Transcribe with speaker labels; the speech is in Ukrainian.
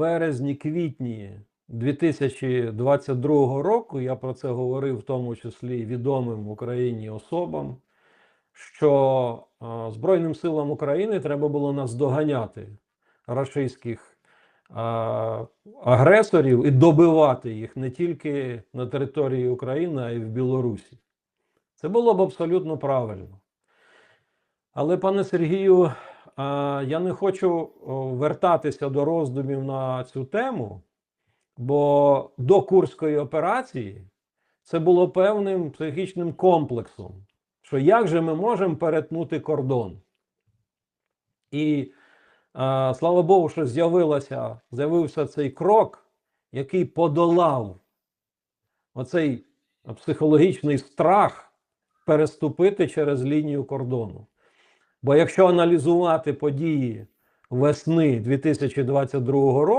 Speaker 1: березні-квітні 2022 року, я про це говорив в тому числі відомим в Україні особам, що Збройним силам України треба було наздоганяти рашистських агресорів і добивати їх не тільки на території України, а й в Білорусі. Це було б абсолютно правильно. Але, пане Сергію, я не хочу вертатися до роздумів на цю тему, бо до Курської операції це було певним психічним комплексом, що як же ми можемо перетнути кордон. І слава Богу, що з'явилося, з'явився цей крок, який подолав оцей психологічний страх переступити через лінію кордону. Бо якщо аналізувати події весни 2022 року,